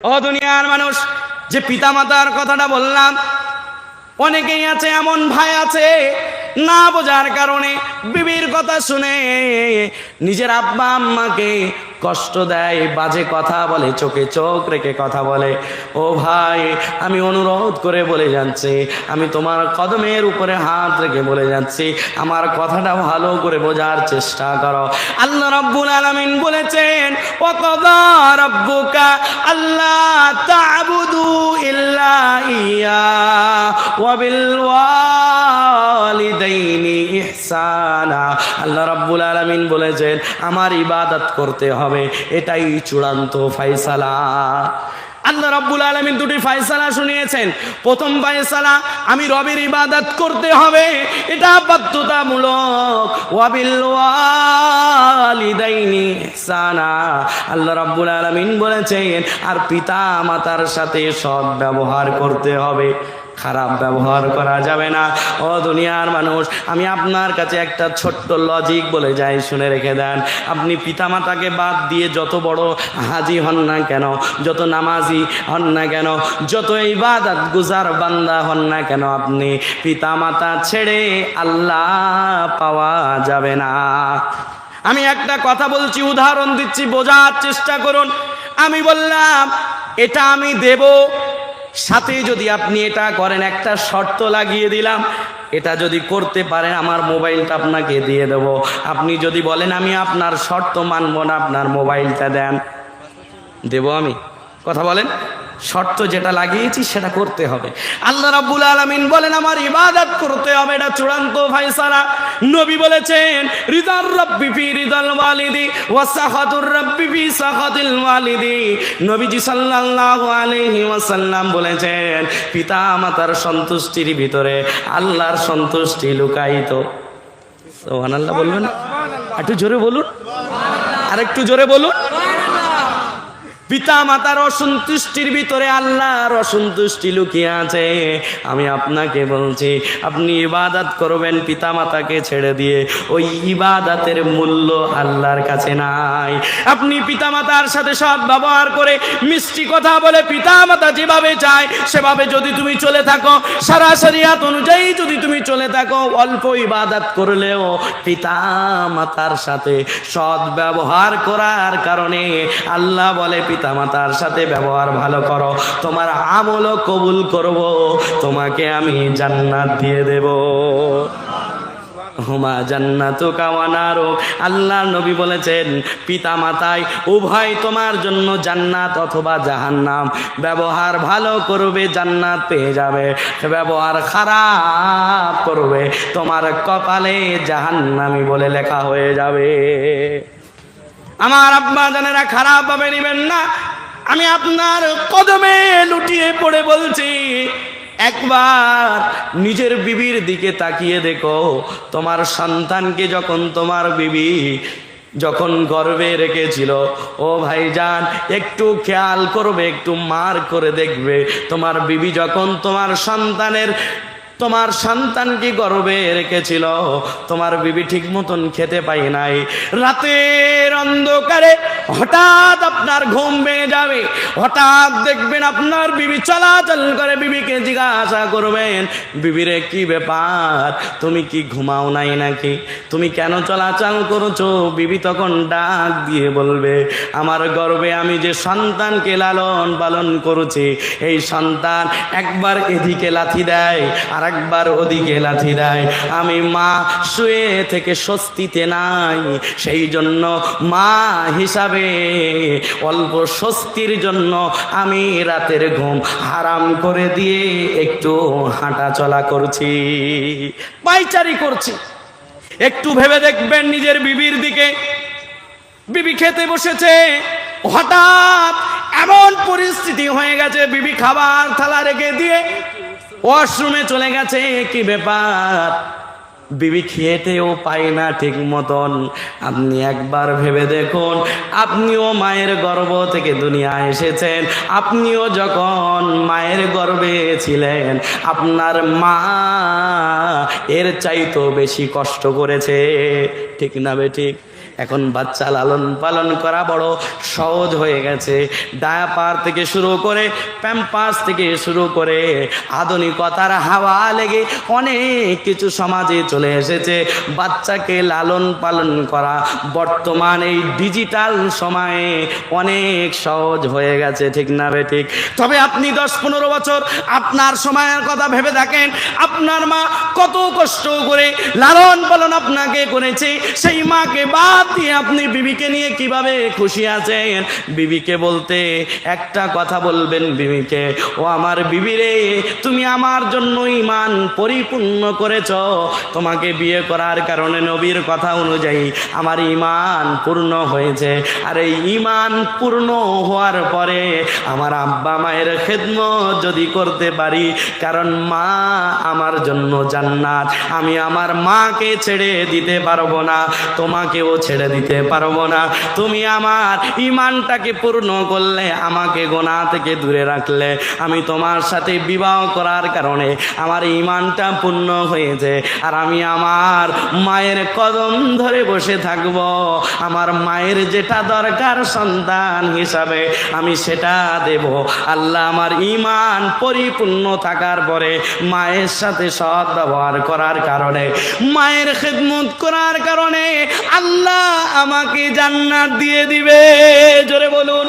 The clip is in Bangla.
ও দুনিয়ার মানুষ, যে পিতা মাতার কথাটা বললাম, অনেকেই আছে, এমন ভাই আছে, না বোঝার কারণে, বিবির কথা শুনে নিজের আব্বা আম্মাকে কষ্ট দেয়, বাজে কথা বলে, চোখে চোখ রেখে কথা বলে। ও ভাই, আমি অনুরোধ করে বলে যাচ্ছি, আমি তোমার কদমের উপরে হাত রেখে বলে যাচ্ছি, আমার কথাটা ভালো করে বোঝার চেষ্টা করো। আল্লাহ রব্বুল আলামিন বলেছেন ও কদা রব্বুকা আল্লাহ তা'বুদু ইল্লা ইয়া, ওয়া বিল ওয়ালিদাইনি ইহসানা। আল্লাহ রাব্বুল আলামিন বলেছেন, আমার ইবাদত করতে হবে। এটাই চূড়ান্ত ফয়সালা। আল্লাহ রাব্বুল আলামিন দুটি ফয়সালা শুনিয়েছেন। প্রথম ফয়সালা, আমি রবের ইবাদত করতে হবে। এটা বাধ্যতামূলক। আল্লাহ রাব্বুল আলামিন বলেছেন, আর পিতা মাতার সাথে সৎ ব্যবহার করতে হবে। খারাপ ব্যবহার করা যাবে না। ও দুনিয়ার মানুষ, আমি আপনার কাছে একটা ছোট্ট লজিক বলে যাই, শুনে রেখে দেন। আপনি পিতামাতাকে বাদ দিয়ে যত বড় হাজি হন না কেন, যত নামাজি হন না কেন, যত ইবাদত গুজার বান্দা হন না কেন, আপনি পিতামাতা ছেড়ে আল্লাহ পাওয়া যাবে না। আমি একটা কথা বলছি, উদাহরণ দিচ্ছি, বোঝার চেষ্টা করুন। আমি বললাম, এটা আমি দেব সাথে যদি আপনি এটা করেন, একটা শর্ত লাগিয়ে দিলাম, এটা যদি করতে পারেন, আমার মোবাইলটা আপনাকে দিয়ে দেব। আপনি যদি বলেন, আমি আপনার শর্ত মানব না, আপনার মোবাইলটা দেন। দেব আমি। কথা বলেন? শর্ত যেটা লাগিয়েছি সেটা করতে হবে। আল্লাহ রাব্বুল আলামিন বলেন, আমার ইবাদত করতে হবে। এটা চূড়ান্ত ফায়সালা। নবী বলেছেন, রিদার রাব্বি ফি রিদাল ওয়ালিদি ওয়া সাখাতুর রাব্বি ফি সাখাতিল ওয়ালিদি। নবীজি সাল্লাল্লাহু আলাইহি ওয়াসাল্লাম বলেছেন, পিতা মাতার সন্তুষ্টির ভিতরে আল্লাহর সন্তুষ্টি লুকায়িত। সুবহানাল্লাহ বলবেন একটু জোরে বলুন। আর একটু জোরে বলুন। পিতা মাতার অসন্তুষ্টির ভিতরে আল্লাহর অসন্তুষ্টি লুকিয়ে আছে। আমি আপনাকে বলছি, আপনি ইবাদত করবেন পিতা মাতাকে ছেড়ে দিয়ে, ওই ইবাদতের মূল্য আল্লাহর কাছে নাই। আপনি পিতা মাতার সাথে সৎ ব্যবহার করে মিষ্টি কথা বলে পিতা মাতা যেভাবে চায়, সেভাবে যদি তুমি চলে থাকো, সারা শরিয়াত অনুযায়ী যদি তুমি চলে থাকো, অল্প ইবাদত করলেও পিতা মাতার সাথে সৎ ব্যবহার করার কারণে আল্লাহ বলে পিতা মাতার সাথে ব্যবহার ভালো করো। তোমার আমলও কবুল করব। তোমাকে আমি জান্নাত দিয়ে দেব। হুমা জান্নাতু কাওয়ানারো আল্লাহ নবী বলেছেন পিতা মাতায় উভয় তোমার জন্য জান্নাত অথবা জাহান্নাম। ব্যবহার ভালো করবে, জান্নাত পেয়ে যাবে। ব্যবহার খারাপ করবে, তোমার কপালে জাহান্নামি বলে লেখা হয়ে যাবে। আমার আব্বা জানেরা খারাপ ভাবে নেবেন না। আমি আপনার কদমে লুটিয়ে পড়ে বলছি, একবার নিজের বিবির দিকে তাকিয়ে দেখো, তোমার সন্তানকে যখন তোমার বিবি যখন গর্বে রেখেছিল, ও ভাইজান, একটু খেয়াল করবে, একটু মার করে দেখবে, তোমার বিবি যখন তোমার সন্তানের তোমার সন্তান কি গর্বে রেখেছিল? তোমার বিবি ঠিক মতন খেতে পাই নাই। রাতের অন্ধকারে হঠাৎ আপনার ঘুম ভেঙে যাবে। হঠাৎ দেখবেন আপনার বিবি চলাচল করে বিবিকে জিজ্ঞাসা করবেন, বিবিরে কি ব্যাপার? তুমি কি ঘুমাও নাই নাকি? তুমি কেন চলাচল করছ? বিবি তখন ডাক দিয়ে বলবে, আমার গর্বে আমি যে সন্তানকে লালন পালন করছি, এই সন্তান একবার এদিকে লাথি দেয় আর একবার ওদিকে লাথি দেয়। আমি মা শুয়ে থেকে স্বস্তিতে নাই, সেই জন্য মা হিসাবে অল্প স্বস্তির জন্য আমি রাতের ঘুম হারাম করে দিয়ে একটু হাঁটা চলা করছি, পাইচারি করছি। একটু ভেবে দেখবেন নিজের বিবির দিকে। বিবি খেতে বসেছে, হঠাৎ এমন পরিস্থিতি হয়ে গেছে, বিবি খাবার থালা রেখে দিয়ে ওয়াশরুমে চলে গেছে, কি ব্যাপার? বিবি খেতেও পায় না ঠিক মতন। আপনি একবার ভেবে দেখুন, আপনিও মায়ের গর্ভ থেকে দুনিয়া এসেছেন। আপনিও যখন মায়ের গর্বে ছিলেন, আপনার মা এর চাইতো বেশি কষ্ট করেছে। ঠিক না বে ঠিক? এখন বাচ্চা লালন পালন করা বড় সহজ হয়ে গেছে। ডায়াপার থেকে শুরু করে প্যাম্পাস থেকে শুরু করে আধুনিকতার হাওয়া লেগে অনেক কিছু সমাজে চলে এসেছে। বাচ্চাকে লালন পালন করা বর্তমান এই ডিজিটাল সময়ে অনেক সহজ হয়ে গেছে, ঠিক না বে ঠিক? তবে আপনি দশ পনেরো বছর আপনার সময়ের কথা ভেবে দেখেন, আপনার মা কত কষ্ট করে লালন পালন আপনাকে করেছে, সেই মাকে বাদ দিয়ে আপনি বিবিকে নিয়ে কীভাবে খুশি আছেন? বিবিকে বলতে একটা কথা বলবেন বিবিকে, ও আমার বিবি রে, তুমি আমার জন্য ইমান পরিপূর্ণ করেছ। তোমাকে বিয়ে করার কারণে নবীর কথা অনুযায়ী আমার ইমান পূর্ণ হয়েছে। আর এই ইমান পূর্ণ হওয়ার পরে আমার আব্বা মায়ের খেদমত যদি করতে পারি, কারণ মা আমার জন্য জান্নাত। আমি আমার মাকে ছেড়ে দিতে পারব না। তোমাকেও ছেড়ে দিতে পারব না। তুমি আমার ইমানটাকে পূর্ণ করলে, আমাকে গোনা থেকে দূরে রাখলে। আমি তোমার সাথে বিবাহ করার কারণে আমার ইমানটা পূর্ণ হয়েছে। আর আমি আমার মায়ের কদম ধরে বসে থাকব। আমার মায়ের যেটা দরকার সন্তান হিসাবে আমি সেটা দেব। আল্লাহ আমার ইমান পরিপূর্ণ থাকার পরে মায়ের সাথে সৎ ব্যবহার করার কারণে, মায়ের খেদমত করার কারণে আল্লাহ আমাকে জান্নাত দিয়ে দিবে। জোরে বলুন।